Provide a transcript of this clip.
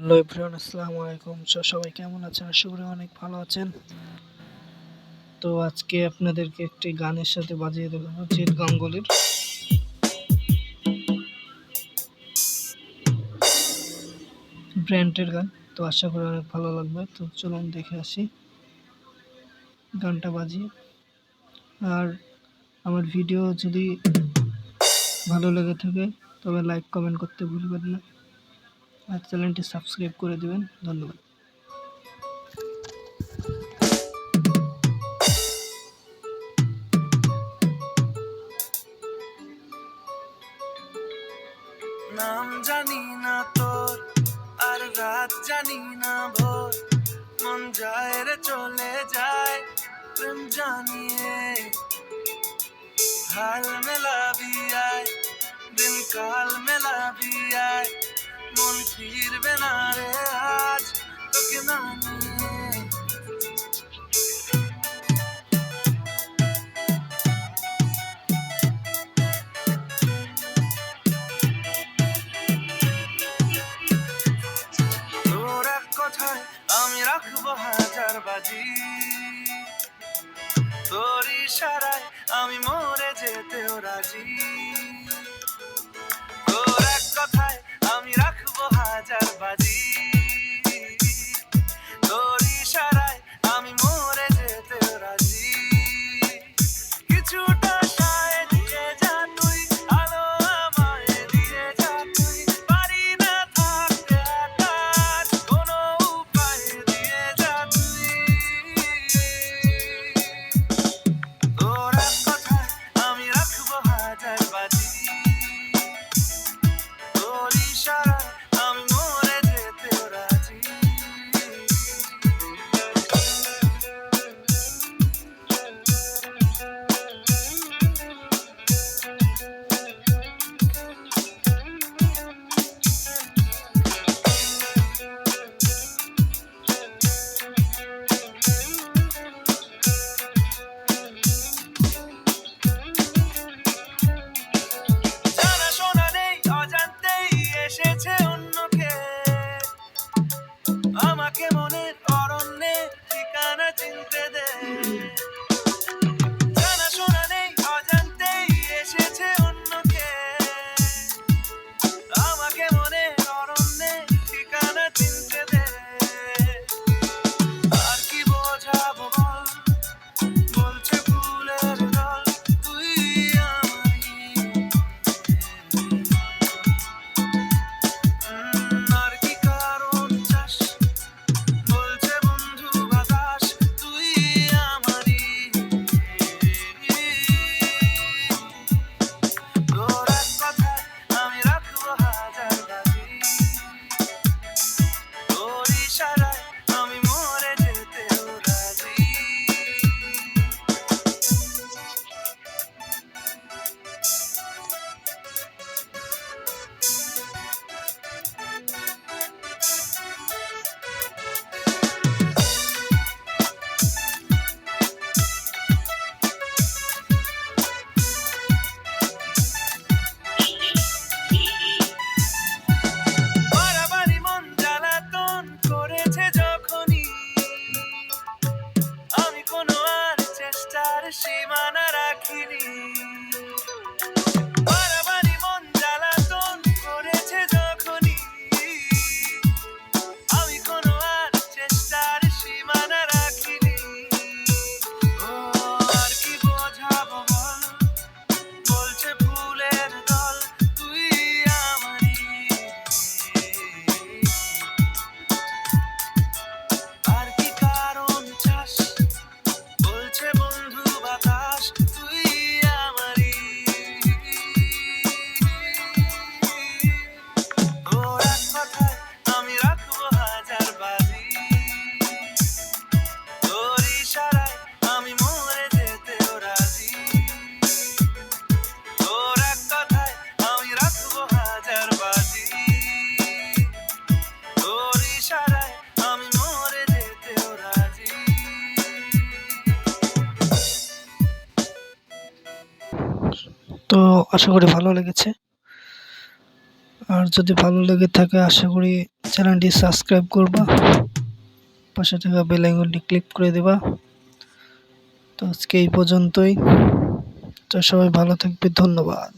Hello everyone, আসসালামু আলাইকুম। সবাই কেমন আছেন? আশা করি অনেক ভালো আছেন। তো আজকে আপনাদেরকে একটি গানের সাথে বাজিয়ে দেখাবো জিৎ গাঙ্গুলির। ব্র্যান্ডের গান। তো আশা করি অনেক ভালো লাগবে। তো চলুন দেখে আসি গানটা বাজিয়ে। আর আমার ভিডিও যদি ভালো লেগে থাকে, তবে লাইক, কমেন্ট করতে ভুলবেন না। আর চ্যানেলটি সাবস্ক্রাইব করে দেবেন। ধন্যবাদ। নাম জানি না তোর, আর রাত জানি না ভোর। মন যায় রে, চলে যায় প্রেম জানিয়ে। হাল মেলাবি আয় দিন কাল মেলাবি আয়। ফিরবে না রে আজ, তোকে না নিয়ে। আমি রাখব হাজার বাজি। তোর ইশারায় আমি মরে যেতেও রাজি। আমাকে মনে অরণ্যে ঠিকানা চিনতে দে তো আশা করি ভালো লেগেছে। আর যদি ভালো লেগে থাকে, আশা করি চ্যানেলটি সাবস্ক্রাইব করবা, পাশে থাকা বেল ক্লিক করে দেবা। তো আজকে এই পর্যন্তই। তো সবাই ভালো থাকবে, ধন্যবাদ।